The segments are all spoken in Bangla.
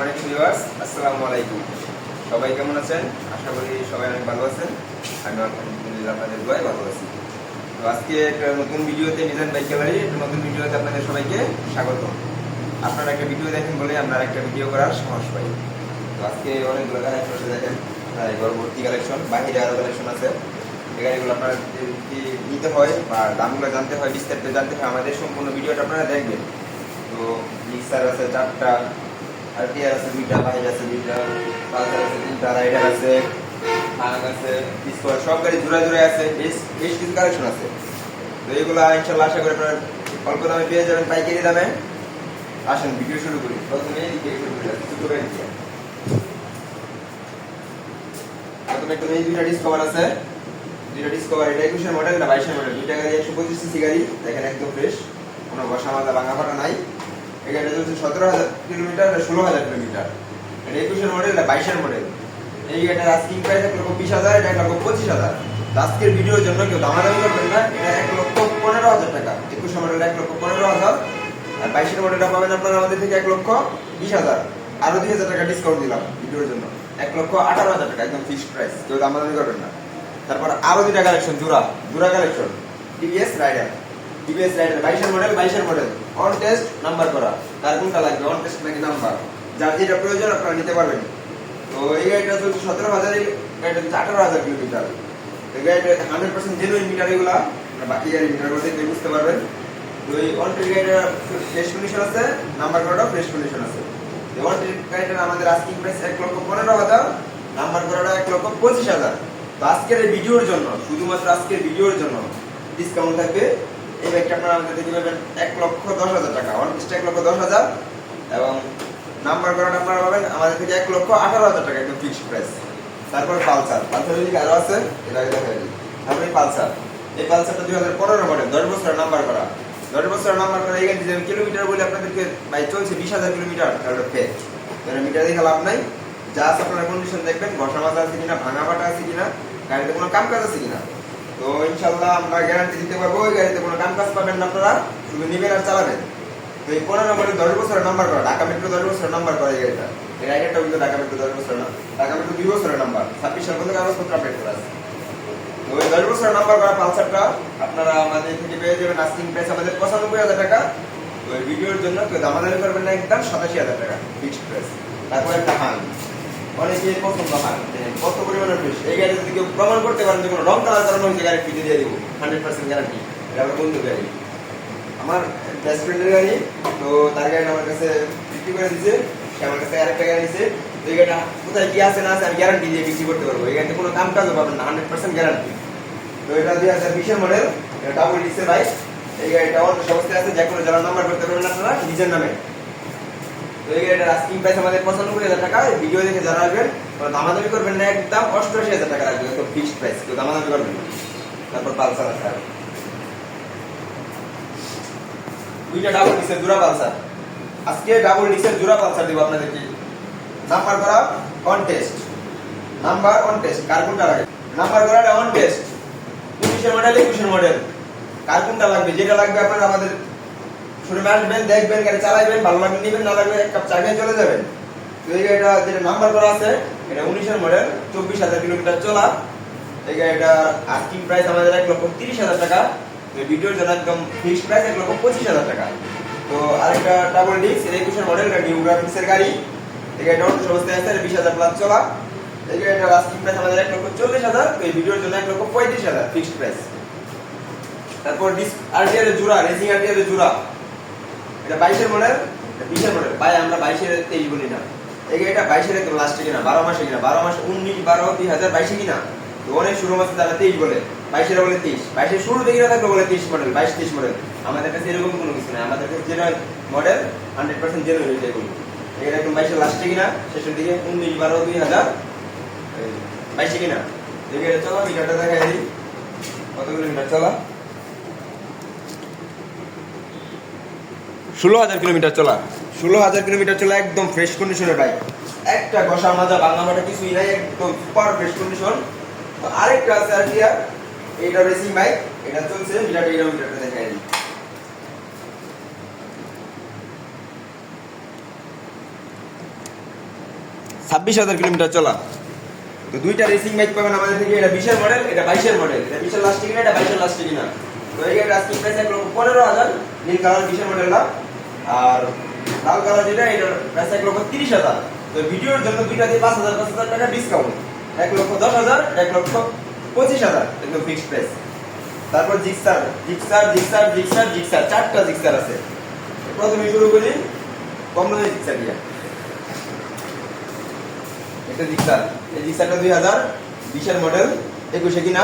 সম্মানিত ভিউয়ার্স, আসসালামু আলাইকুম। সবাই কেমন আছেন? আশা করি সবাই অনেক ভালো আছেন। আমি আলহামদুলিল্লাহ আপনাদের দোয়ায় ভালো আছি। তো আজকে একটা নতুন ভিডিওতে মিজান বাইক গ্যালারি, একটা নতুন ভিডিওতে আপনাদের সবাইকে স্বাগত। আপনারা একটা ভিডিও দেখেন বলে আমরা একটা ভিডিও করার সাহস পাই। তো আজকে অনেকগুলো কালেকশন দেখেন। প্রায় গর্ভবর্তী কালেকশন বাহিরে আরও কালেকশন আছে। এই গাড়িগুলো আপনার নিতে হয় বা দামগুলো জানতে হয়, বিস্তারিত জানতে হয়। আমাদের সম্পূর্ণ ভিডিওটা আপনারা দেখবেন। তো মিক্সার আছে, চারটা আর এটা মডেল না বাইশের মডেল দুইটা গাড়ি একশো পঁচিশ গাড়ি, দেখেন একদম ফ্রেশ কোনো বসা মাজা ভাঙা ফাটা নাই। এই গাড়িটা চলছে সতেরো হাজার কিলোমিটার ষোলো হাজার কিলোমিটার। এটা একুশের মডেল না বাইশের মডেল এই গাড়িটার আস্কিং প্রাইস এক লক্ষ বিশ হাজার, এটা এক লক্ষ পঁচিশ হাজার। আজকের ভিডিওর জন্য কেউ দামাদামি করবেন না, এটা এক লক্ষ পনেরো হাজার টাকা। একুশের মডেল এক লক্ষ পনেরো হাজার, আর বাইশের মডেলটা পাবেন আপনারা আমাদের থেকে এক লক্ষ বিশ হাজার। আরও দুই হাজার টাকা ডিসকাউন্ট দিলাম ভিডিওর জন্য। এক লক্ষ আঠারো হাজার টাকা, একদম ফিক্সড প্রাইস কেউ দামাদামি করবেন না। তারপর আরও দুইটা কালেকশন জোড়া জোড়া collection TVS Raider TVS Raider বাইশের মডেল বাইশের মডেল অন টেস্ট নাম্বার করা। তার কোনটা লাগবে? অন টেস্ট নাকি নাম্বার যার যেটা প্রয়োজন, আপনারা নিতে পারবেন। তো এই গাড়িটা চলছে সতেরো হাজার গাড়িটা চলছে আঠারো হাজার কিলোমিটার। এই গাড়িটা হান্ড্রেড পার্সেন্ট জেনুইন মিটার এগুলা। বাকি গাড়ি মিটারগুলো দেখে বুঝতে পারবেন। তো এই অন টেস্ট গাড়িটা ফ্রেশ কন্ডিশন আছে নাম্বার করাটাও ফ্রেশ কন্ডিশন আছে। অন টেস্ট গাড়িটার আমাদের আস্কিং প্রাইস এক লক্ষ পনেরো হাজার নাম্বার করাটা এক লক্ষ পঁচিশ হাজার। তো আজকের ভিডিওর জন্য, শুধুমাত্র আজকের ভিডিওর জন্য ডিসকাউন্ট থাকবে এই ব্যাগটা আপনারা আমাদের দেখতে পাবেন এক লক্ষ দশ হাজার টাকা। ওয়ান পিসটা এক লক্ষ দশ হাজার এবং নাম্বার করাটা আপনারা পাবেন আমাদের থেকে এক লক্ষ আঠারো হাজার টাকা একদম ফিক্সড প্রাইস তারপরে পালসার। পালসার যদি আরও আছে, এটা দেখা যাবে তারপরে পালসার। এই পালসারটা দুই হাজার পনেরো মডেল দশ বছরের নাম্বার করা। দশ বছরের নাম্বার করা, এখানে যে কিলোমিটার বলে আপনাদেরকে ভাই চলছে বিশ হাজার কিলোমিটার তাহলে ফেক মিটার দেখে লাভ নাই। যা আপনারা কন্ডিশন দেখবেন বসা মাজা আছে কিনা, ভাঙা ফাটা আছে কিনা, গাড়িতে কোনো কাম কাজ আছে কিনা। তো ইনশাল্লাহ আমরা গ্যারান্টি দিতে পারব, ওই গাড়িতে কোনো কাম কাজ পাবেন না আপনারা, শুধু নেবেন আর চালাবেন। তো এই পনেরো মডেল দশ বছরের নাম্বার করা, ঢাকা মেট্রো দশ বছরের নাম্বার করা এই গাড়িটা। এই গাড়িটা কিন্তু ঢাকা মেট্রো দশ বছরের না ঢাকা মেট্রো দুই বছরের নাম্বার ছাব্বিশ সাল পর্যন্ত কাগজপত্র আপডেট করা আছে। তো ওই দশ বছরের নাম্বার করা পালসারটা আপনারা আমাদের থেকে পেয়ে যাবেন আস্কিং প্রাইস আমাদের পঁচানব্বই হাজার টাকা। তো এই ভিডিওর জন্য কেউ দামাদামি করবেন না, একদম সাতাশি হাজার টাকা ফিক্সড প্রাইস তারপর একটা হান অনেকে পছন্দ হয় কত পরিমাণের ফিস এই গাড়ি যদি কেউ প্রমাণ করতে পারেন যে কোনো রং কালার করানো হয়েছে গাড়ি ফিটে দিয়ে দিব হান্ড্রেড পার্সেন্ট গ্যারান্টি এটা আমার বন্ধু গাড়ি। আমার বেস্ট ফ্রেন্ডের গাড়ি, তো তার গাড়ি আমার কাছে বিক্রি করে দিছে, সে আমার কাছে আরেকটা গাড়ি দিছে তো এই গাড়িটা কোথায় কি আছে না আছে আমি গ্যারান্টি দিয়ে বিক্রি করতে পারব। এই গাড়িতে কোনো কাম কাজও পাবেন না হান্ড্রেড পার্সেন্ট গ্যারান্টি তো এটা দুই হাজার বিশের মডেল ডাবল ডিসের বাইক এই গাড়িটা অন্য সমস্ত আছে, যে কোনো যারা নাম্বার করতে পারবেন আপনারা, নিজের নামে। তো এই আজকে ডাবল ডিসের জোড়া পালসার দিব আপনাদেরকে। নাম্বার করা on test number on test car number করাটা অন টেস্ট উনিশের মডেল একুশের মডেল কার লাগবে? যেটা লাগবে আপনারা আমাদের শোরুমে আসবেন দেখবেন, গাড়ি চালাইবেন, ভালো লাগবে নিবেন, না লাগবে এক কাপ চা খেয়ে চলে যাবেন। তো এই গাড়িটা যেটা নাম্বার করা আছে, এটা উনিশের মডেল চব্বিশ হাজার কিলোমিটার চলা। এই গাড়িটা আস্কিং প্রাইস আমাদের এক লক্ষ তিরিশ হাজার টাকা। ভিডিওর জন্য একদম ফিক্সড প্রাইস এক লক্ষ পঁচিশ হাজার টাকা। তো আরেকটা ডাবল ডিস্ক এটা একুশের মডেল নিউ গ্রাফিক্সের গাড়ি। এই গাড়িটা অন্য সমস্ত আছে বিশ হাজার প্লাস চলা। এই গাড়িটার আস্কিং প্রাইস আমাদের এক লক্ষ চল্লিশ হাজার, তো এই ভিডিওর জন্য এক লক্ষ পঁয়ত্রিশ হাজার ফিক্সড প্রাইস তারপর ডিস্ক এর জোড়া রেসিং এর জোড়া। এটা বাইশের মডেল বিশের মডেল ভাই, আমরা বাইশের তেইশ বলি না এই গাড়িটা বাইশের একদম লাস্টে কিনা, বারো মাসে কিনা, বারো মাস উনিশ, বারো দুই হাজার বাইশে কিনা। অনেক শুরু মাসে তারা তেইশ বলে। বাইশের বলে তেইশ। বাইশের শুরু থেকে থাকলে বলে তেইশ মডেল বাইশ তেইশ মডেল আমাদের কাছে এরকম কোনো কিছু নেই। আমাদের কাছে genuine model hundred percent genuine হয়ে যায় এটা একদম বাইশের লাস্টে কিনা, শেষের দিকে উনিশ, বারো দুই হাজার বাইশে কিনা। দেখে চলো মিটারটা দেখা দিই। কত কিলোমিটার চলা। ষোলো হাজার কিলোমিটার চলা। ষোলো হাজার কিলোমিটার চলা একদম ফ্রেশ কন্ডিশনের বাইক একটা ঘষা মাজা বাংলা মাটা কিছুই নাই একদম সুপার ফ্রেশ কন্ডিশন আরেকটা আছে আর কি আর এইটা রেসিং বাইক এটা চলছে মিটার এইটা মিটারটা দেখাই দিই। ছাব্বিশ হাজার কিলোমিটার চলা। তো দুইটা রেসিং বাইক পাবেন আমাদের থেকে এটা বিশের মডেল এটা বাইশের মডেল এটা বিশের লাস্টে কিনা এটা বাইশের লাস্টে কিনা। তো এই গাড়ির আস্কিং প্রাইস এক লক্ষ পনেরো হাজার নীল কালার বিশের মডেলটা আর লাল কালার যেটা এটার প্রাইস এক লক্ষ তিরিশ হাজার। তো ভিডিওর জন্য দুইটা পাঁচ হাজার পাঁচ হাজার টাকা ডিসকাউন্ট এক লক্ষ দশ হাজার, এক লক্ষ পঁচিশ হাজার একদম ফিক্সড প্রাইস তারপর Gixxer Gixxer Gixxer Gixxer Gixxer চারটা জিক্সার আছে। প্রথমে শুরু করি কম দামে জিক্সার দিয়া। এটা জিক্সার এই জিক্সারটা দুই হাজার, বিশের মডেল একুশে কিনা।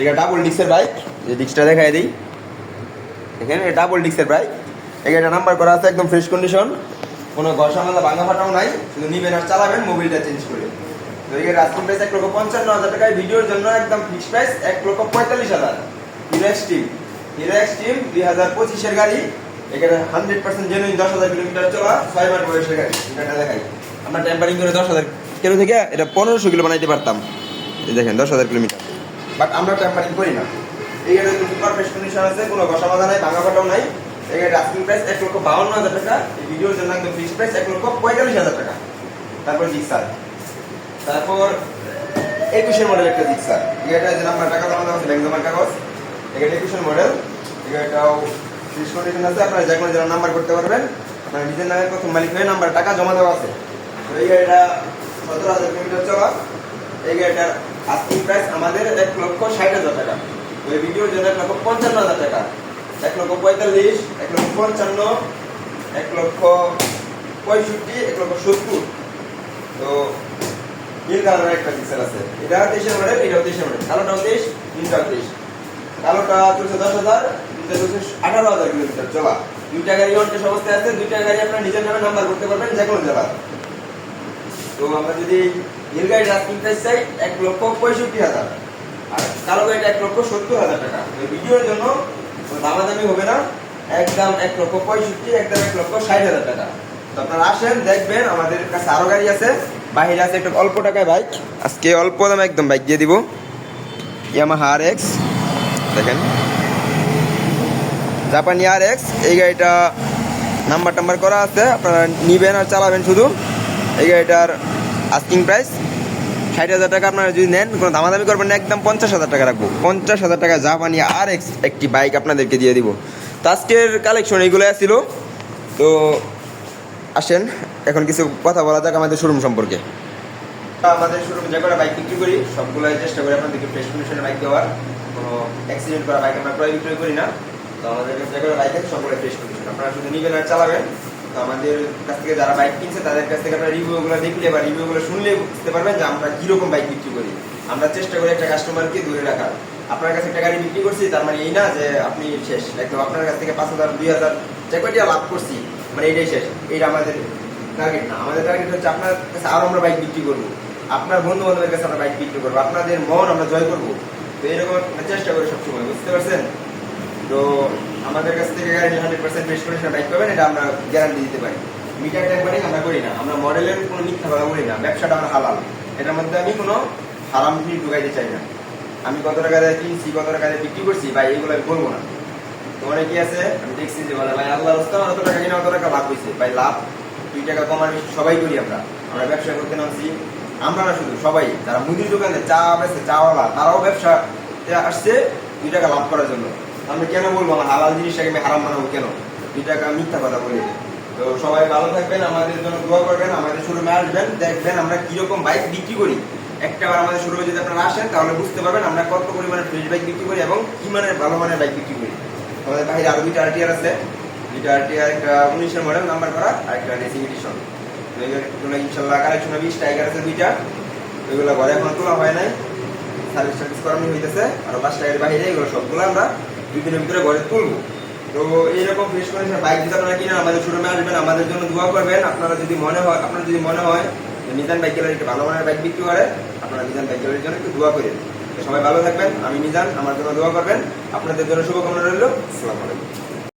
এটা ডাবল ডিক্সের বাইক যে ডিক্সটা দেখাই দিই। এখানে ডাবল ডিক্সের বাইক এখানে নাম্বার করা আছে, একদম ফ্রেশ কন্ডিশন কোনো ঘষা মালা ভাঙা ফাটাও নাই, শুধু নিবেন আর চালাবেন মোবিলটা চেঞ্জ করে। তো এখানে আস্কিং প্রাইস এক লক্ষ পঞ্চান্ন হাজার টাকায় ভিডিওর জন্য একদম ফিক্স প্রাইস এক লক্ষ পঁয়তাল্লিশ হাজার। হিরো এক্সট্রিম হিরো এক্সট্রিম দুই হাজার পঁচিশের গাড়ি। এখানে হান্ড্রেড পার্সেন্ট জেনুইন দশ হাজার কিলোমিটার চলা ছয় মাস বয়সের গাড়ি। এটা দেখাই। আমরা টেম্পারিং করে দশ হাজার কিলো থেকে এটা পনেরোশো কিলো বানাইতে পারতাম। দেখেন, দশ হাজার কিলোমিটার বাট আমরা টেম্পারিং করি না। এই গাড়ির সুপার ফ্রেশ কন্ডিশন আছে, কোনো ঘষা বাধা নাই, ভাঙা ফাটাও নাই। গাড়ির আস্কিং প্রাইস এক লক্ষ বাউন্ন হাজার টাকা, এই ভিডিওর জন্য একদম ফিক্স প্রাইস এক লক্ষ পঁয়তাল্লিশ হাজার টাকা। তারপর জিক্সার তারপর একুশের মডেল একটা জিক্সার এটা যে নাম্বার টাকা জমা দেওয়া আছে ব্যাংক জমার কাগজ। এটা একুশের মডেল এটাও ফ্রেশ কন্ডিশন আছে, আপনারা যে কোনো জন্য নাম্বার করতে পারবেন। আপনার নিজের নামে প্রথম মালিক হয়ে নাম্বার টাকা জমা দেওয়া আছে। তো এই গাড়িটা সতেরো হাজার কিলোমিটার চলা। এই গাড়িটার আস্কিং প্রাইস আমাদের এক লক্ষ ষাট হাজার টাকা। এই ভিডিওর জন্য এক লক্ষ পঞ্চান্ন হাজার টাকা। এক লক্ষ পঁয়তাল্লিশ, এক লক্ষ পঞ্চান্ন, এক লক্ষ পঁয়ষট্টি, এক লক্ষ সত্তর। তো নীল কালারের একটা পিক্সেল আছে। এটা তেইশের মডেল এটাও তেইশের মডেল কালোটাও তেইশ নীলটাও তেইশ কালোটা চলছে দশ হাজার, দুইটা চলছে আঠারো হাজার কিলোমিটার চলা। দুইটা গাড়ি অনটেস অবস্থায় আছে, দুইটা গাড়ি আপনার নিজের নামে নাম্বার করতে পারবেন যে কোনো জেলা তো আমরা যদি নীল গাড়ির আস্কিং প্রাইস চাই, এক লক্ষ পঁয়ষট্টি হাজার। আর কালো গাড়িটা এক লক্ষ সত্তর হাজার টাকা। ভিডিওর জন্য দামাদামি হবে না। একদম এক লক্ষ পঁয়ষট্টি, একদম এক লক্ষ ষাট হাজার টাকা। তো আপনারা আসেন, দেখবেন আমাদের কাছে আরও গাড়ি আছে। বাহিরে আছে একটা অল্প টাকায় বাইক। আজকে অল্প দামে একদম বাইক দিয়ে দিব। ইয়ামাহা আর এক্স দেখেন। জাপানি আর এক্স এই গাড়িটা নাম্বার টাম্বার করা আছে। আপনারা নিবেন আর চালাবেন শুধু। এই গাড়িটার আস্কিং প্রাইস ষাট হাজার টাকা আপনারা যদি নেন, কোনো দামাদামি করবেন না, একদম পঞ্চাশ হাজার টাকা রাখব। পঞ্চাশ হাজার টাকা জাপানি আর একটি বাইক আপনাদেরকে দিয়ে দিব। তো আজকের কালেকশন এইগুলো ছিল তো আসেন, এখন কিছু কথা বলা যাক আমাদের শোরুম সম্পর্কে। আমাদের শোরুমে যে কটা বাইক বিক্রি করি, সবগুলোই চেষ্টা করি আপনাদেরকে ফ্রেশ কন্ডিশনে বাইক দেওয়ার। কোনো অ্যাক্সিডেন্ট করা বাইক আমরা ক্রয় বিক্রয় করি না। তো আমাদের যে কটা বাইক আছে সবগুলো ফ্রেশ কন্ডিশন আপনারা শুধু নিবেন আর চালাবেন। তো আমাদের কাছ থেকে যারা বাইক কিনছে, তাদের কাছ থেকে আপনারা রিভিউগুলো দেখলে বা রিভিউগুলো শুনলে বুঝতে পারবেন যে আমরা কীরকম বাইক বিক্রি করি। আমরা চেষ্টা করি একটা কাস্টমারকে দূরে রাখার। আপনার কাছে একটা গাড়ি বিক্রি করছি, তার মানে এই না যে আপনি শেষ। একদম আপনার কাছ থেকে পাঁচ হাজার, দুই হাজার, যে লাভ করছি মানে এটাই শেষ। এটা আমাদের টার্গেট না। আমাদের টার্গেট হচ্ছে আপনার কাছে আরও আমরা বাইক বিক্রি করব। আপনার বন্ধু বান্ধবের কাছে আমরা বাইক বিক্রি করব। আপনাদের মন আমরা জয় করব। তো এরকম চেষ্টা করি সবসময়, বুঝতে পারছেন? তো আমাদের কাছ থেকে গাড়ি hundred percent best condition bike পাবেন এটা আমরা গ্যারান্টি দিতে পারি। মিটার টেম্পারিং আমরা করি না, আমরা মডেলের কোনো মিথ্যা কথা বলি না, ব্যবসাটা আমরা হালাল। এটার মধ্যে আমি কোনো হারাম ফিল ঢুকাইতে চাই না। আমি কত টাকা দিয়ে কিনছি, কত টাকা দিয়ে বিক্রি করছি, ভাই, এগুলো আমি বলব না। তো অনেকে আছে? আমি দেখছি যে বলে, ভাই আল্লাহ রাস্তা অত টাকা কিনে অত টাকা লাভ হয়েছে। ভাই, লাভ, দুই টাকা কমার বেশি সবাই করি আমরা। আমরা ব্যবসা করতে নামছি। আমরা না শুধু, সবাই, যারা মুদির দোকানে চা বেছে চাওয়ালা, তারাও ব্যবসা আসছে দুই টাকা লাভ করার জন্য। আমি কেন বলব আমার হালাল জিনিসটাকে আমি হারাম বানাবো কেন? দুই টাকা মিথ্যা কথা বলে। তো সবাই ভালো থাকবেন, আমাদের জন্য দোয়া করবেন, আমাদের শোরুমে আসবেন, দেখবেন আমরা কীরকম বাইক বিক্রি করি। একটা বার আমাদের শোরুমে যদি আপনারা আসেন, তাহলে বুঝতে পারবেন আমরা কত পরিমাণে ফ্রেশ বাইক বিক্রি করি এবং কি মানের ভালো মানের বাইক বিক্রি করি। আমাদের বাইরে আরও দুইটা আরটিআর আছে। দুইটা আরটিআর একটা উনিশের মডেল নাম্বার করা, আর একটা রেসিং এডিশন ইনশাল্লাহ কালেকশন হবে স্ট্রাইকার আছে দুইটা। এগুলো ঘরে এখন তোলা হয় নাই। সার্ভিস সার্ভিস করানো হইতেছে। আর পাঁচ টাকার বাইরে, এগুলো সবগুলো আমরা দুই দিনের ভিতরে ঘরে তুলবো। তো এইরকম ফ্রেশ কন্ডিশন বাইক যদি আপনারা কিনেন আমাদের শোরুমে আসবেন, আমাদের জন্য দোয়া করবেন। আপনারা যদি মনে হয়, আপনার যদি মনে হয় যে মিজান বাইক গ্যালারি একটু ভালো মানের বাইক বিক্রি করে, আপনারা মিজান বাইক গ্যালারির জন্য একটু দোয়া করেন। সবাই ভালো থাকবেন, আমি মিজান, আমার জন্য দোয়া করবেন। আপনাদের জন্য শুভকামনা রইল। আসসালামু আলাইকুম।